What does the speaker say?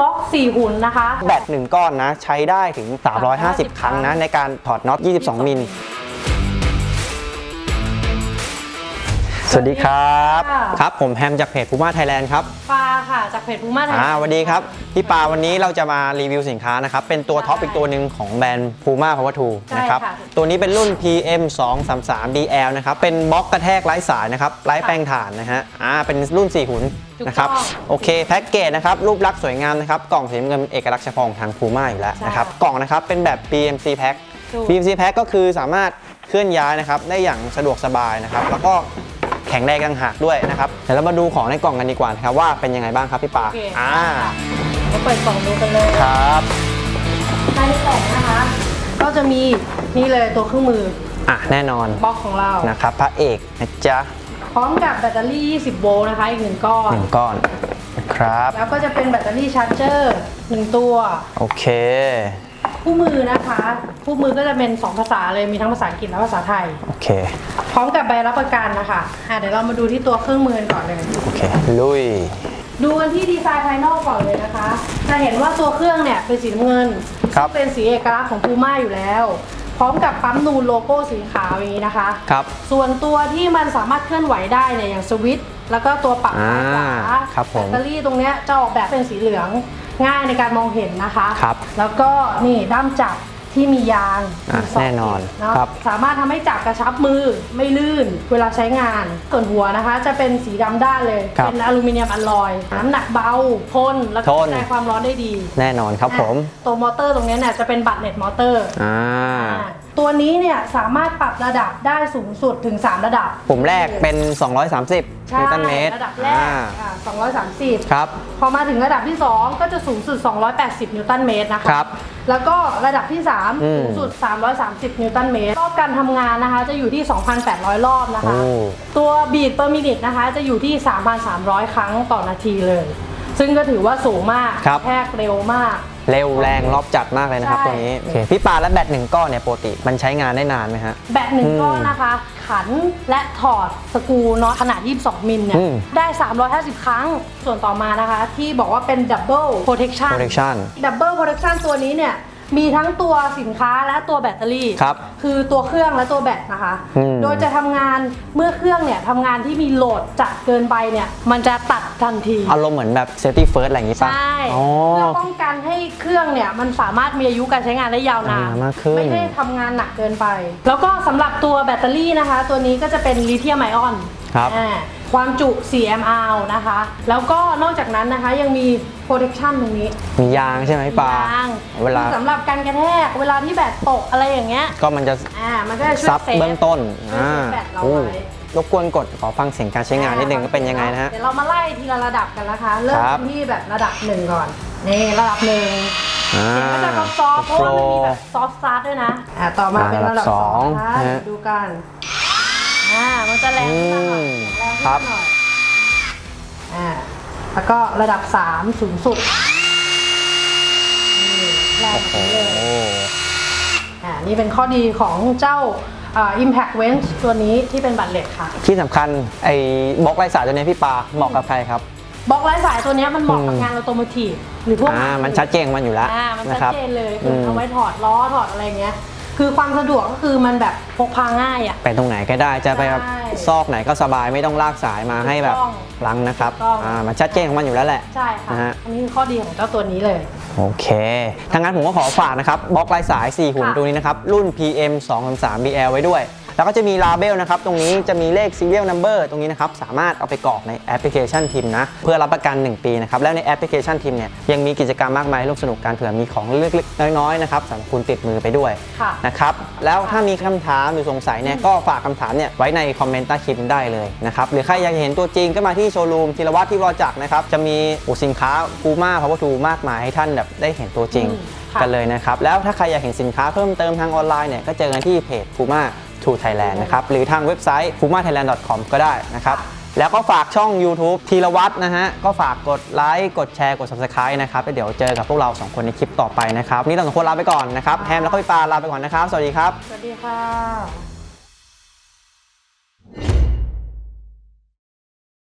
บล็อก 4 หุ่นนะคะ แบตหนึ่งก้อนนะ ใช้ได้ถึง 350 ครั้งนะ ในการถอดน็อต 22 มิล สวัสดีครับค่ะครับ ผมแฮมจากเพจ Puma Thailand ครับปลาค่ะจากเพจพูม่าไทยอ่าสวัสดีครับ พี่ปาวันนี้เราจะมารีวิวสินค้านะครับ เป็นตัวใช่ท็อปอีกตัวหนึ่งของแบรนด์ Puma Power 2ใช่นะครับค่ะตัวนี้เป็นรุ่น PM 2 3 3 DL นะครับ เป็นบล็อกกระแทกไร้สายนะครับ ไร้แป้งถ่านนะฮะ อ่า เป็นรุ่น 4 หุ่นนะครับถูกต้องโอเค แพ็กเกจนะครับ รูปลักษณ์สวยงามนะครับ กล่องสีน้ำเงินเป็นเอกลักษณ์เฉพาะของทาง Puma อยู่แล้วนะครับใช่กล่องนะครับ เป็นแบบ PMC Pack ถูก PMC Pack ก็คือสามารถเคลื่อนย้ายนะครับ ได้อย่างสะดวกสบายนะครับ แล้วก็ แข็งแรงกังหักด้วยนะครับเดี๋ยวเรามาดูของในกล่องกันดีกว่านะครับว่าเป็นยังไงบ้างครับพี่ปาโอเค อ่ามาเปิดกล่องดูกันเลยครับภายในกล่องนะคะ ก็จะมีนี่เลยตัวเครื่องมืออะแน่นอนบล็อกของเรา นะครับพระเอกนะจ๊ะพร้อมกับแบตเตอรี่ 20 โวลต์นะคะอีกหนึ่งก้อน หนึ่งก้อนนะครับ แล้วก็จะเป็นแบตเตอรี่ชาร์จเจอร์หนึ่งตัว โอเค คู่มือนะคะ คู่มือก็จะเป็น 2 ภาษาเลยมีทั้งภาษาอังกฤษและภาษาไทย โอเค พร้อมกับใบรับประกันนะคะอะเดี๋ยวเรามาดูที่ตัวเครื่องมือกันก่อนเลย โอเค ลุย ดูกันที่ดีไซน์ภายนอกก่อนเลยนะคะ จะเห็นว่าตัวเครื่องเนี่ยเป็นสีน้ำเงินครับ ซึ่งเป็นสีเอกลักษณ์ของพูม่าอยู่แล้ว พร้อมกับปั๊มนูนโลโก้สีขาวอย่างนี้นะคะ ครับ ส่วนตัวที่มันสามารถเคลื่อนไหวได้เนี่ยอย่างสวิตช์แล้วก็ตัวปรับซ้ายขวาอ่าครับผม แบตเตอรี่ตรงเนี้ยจะออกแบบเป็นสีเหลือง ง่ายในการมองเห็นนะคะครับแล้วก็นี่ด้ามจับที่มียางอะมีสงแน่นอนจุดเาะครับ สามารถทำให้จับกระชับมือไม่ลื่นเวลาใช้งาน ส่วนหัวนะคะ จะเป็นสีดำด้านเลย ครับเป็นอลูมิเนียมอลลอย น้ำหนักเบาทนแล้วก็ทน กระจายความร้อนได้ดีแน่นอนครับผม อะตัวมอเตอร์ตรงเนี้ยเนี่ยจะเป็นบัตรเน็ตมอเตอร์ อ่า ตัวนี้เนี่ยสามารถปรับระดับได้สูงสุดถึง 3 ระดับปุ่มแรกเป็น 230ใช่นิวตันเมตรระดับแรกอ่าอะ230 ครับ พอมาถึงระดับที่ 2 ก็จะสูงสุด 280 นิวตันเมตรนะคะครับแล้วก็ระดับที่3อืมสูงสุด 330 นิวตันเมตร รอบการทำงานนะคะ จะอยู่ที่ 2,800 รอบนะคะ โอ้ตัวบีด per minute นะคะ จะอยู่ที่ 3,300 ครั้งต่อนาทีเลย ซึ่งก็ถือว่าสูงมากครับ แทกเร็วมาก เร็วแรงรอบจัดมากเลยนะครับใช่ ตัวนี้โอเคพี่ปาและแบตหนึ่งก้อนเนี่ยปกติมันใช้งานได้นานไหมฮะ แบตหนึ่งอืมก้อนนะคะ ขันและถอดสกรูน็อตขนาด 22 มิลเนี่อืยมได้ 350 ครั้ง ส่วนต่อมานะคะ ที่บอกว่าเป็น double protection protection double protection ตัวนี้เนี่ยมีทั้งตัวสินค้าและตัวแบตเตอรี่ครับคือตัวเครื่องและตัวแบตนะคะ อืม โดยจะทำงานเมื่อเครื่องเนี่ยทำงานที่มีโหลดจัดเกินไปเนี่ยมันจะตัดทันที อารมณ์เหมือนแบบ safety first อะไรอย่างงี้ป่ะใช่อ๋อ เพื่อป้องกันให้ เครื่องเนี่ยมันสามารถมีอายุการใช้งานได้ยาวนานอ่ามากขึ้น ไม่ได้ทำงานหนักเกินไป แล้วก็สำหรับตัวแบตเตอรี่นะคะ ตัวนี้ก็จะเป็นลิเธียมไอออน ครับ อ่าความจุ 4 mAh นะคะ แล้วก็นอกจากนั้นนะคะยังมี protection ตรงนี้มียางใช่ไหมพี่ปายางเวลา คือสำหรับการกระแทก เวลาที่แบตตกอะไรอย่างเงี้ย ก็มันจะอ่า มันก็จะช่วยซับเซฟเบื้องต้นช่วยอ่าเซฟแบตเราโอ้ไว้รบกวนกดขอฟังเสียงการใช้งานนิดนึงว่าเป็นยังไงนะฮะ เดี๋ยวเรามาไล่ทีละระดับกันนะคะ เริ่มครับ ที่แบบระดับหนึ่งก่อน นี่ระดับหนึ่งอ่าเสียงก็จะซอฟต์ๆเพราะว่ามันมีแบบซอฟต์สตาร์ทด้วยนะอ่าต่อมาอ่าเป็นระดับระดับสองนะสองคะนะฮะเดี๋ยวดูกันอ่ามันจะแรงขึ้นมาหน่อยอืมแรงครัขึ้นบมาหน่อยอ่าแล้วก็ระดับสามสูงสุดนี่แรงแบบนี้เลย อ่านี่เป็นข้อดีของเจ้าอ่า Impact Wench ตัวนี้ที่เป็นบัตรเหล็กค่ะ ที่สำคัญไอ้บล็อกไร้สายตัวนี้พี่ปาเหมาะกับใครครับ บล็อกไร้สายตัวเนี้ยมันเหมาะกับอืมงานออโตโมทีฟหรือพวกอ่ามันชัดเจนของมันอยู่แล้วอ่ามันนะชัดครับเจนเลยคืออมเอาไว้ถอดล้อถอดอะไรเงี้ย คือความสะดวกก็คือมันแบบพกพาง่ายอะ ไปตรงไหนก็ได้จะไปแบบใช่ซอกไหนก็สบายไม่ต้องลากสายมาให้แบบถูกต้องลังนะครับถูกต้อง อ่ามันชัดเจนของมันอยู่แล้วแหละ ใช่ค่ะ นะฮะ อันนี้คือข้อดีของเจ้าตัวนี้เลย โอเคถ้างั้นผมก็ขอฝากนะครับบล็อกไร้สาย 4 หุ่นค่ะ ตัวนี้นะครับ รุ่น PM 2 3 3 BL ไว้ด้วย แล้วก็จะมีลาเบลนะครับ ตรงนี้จะมีเลข serial number ตรงนี้นะครับ สามารถเอาไปกรอกในแอปพลิเคชันทีมนะ เพื่อรับประกัน 1 ปีนะครับ แล้วในแอปพลิเคชันทีมเนี่ยยังมีกิจกรรมมากมายให้ร่วมสนุกกันเผื่อมีของเล็กๆน้อยๆนะครับสำหรับคุณติดมือไปด้วยค่ะนะครับแล้วถ้ามีคำถามหรือสงสัยเนี่ยก็ฝากคำถามเนี่ยไว้ในคอมเมนต์ใต้คลิปได้เลยนะครับหรือใครอยากเห็นตัวจริงก็มาที่โชว์รูมธีรวัตรที่วรจักรนะครับจะมีโอ้สินค้ากูมาพาวเวอร์ทูมากมายให้ท่านแบบได้เห็นตัวจริงอืมค่ะกันเลยนะครับแล้วถ้าใครอยากเห็นสินค้าเพิ่มเติมทางออนไลน์เนี่ยก็เจอกันที่เพจ Puma to Thailand นะครับหรือทางเว็บไซต์ pumathailand.com ก็ได้นะครับแล้วก็ฝากช่อง YouTube ธีรวัตรนะฮะ ก็ฝากกดไลค์ กดแชร์ กด Subscribe นะครับเดี๋ยวเจอกับพวกเรา 2 คนในคลิปต่อไปนะครับวันนี่เราสองคนลาไปก่อนนะครับ แฮมแล้วก็พี่ปาลาไปก่อนนะครับ สวัสดีครับ สวัสดีค่ะ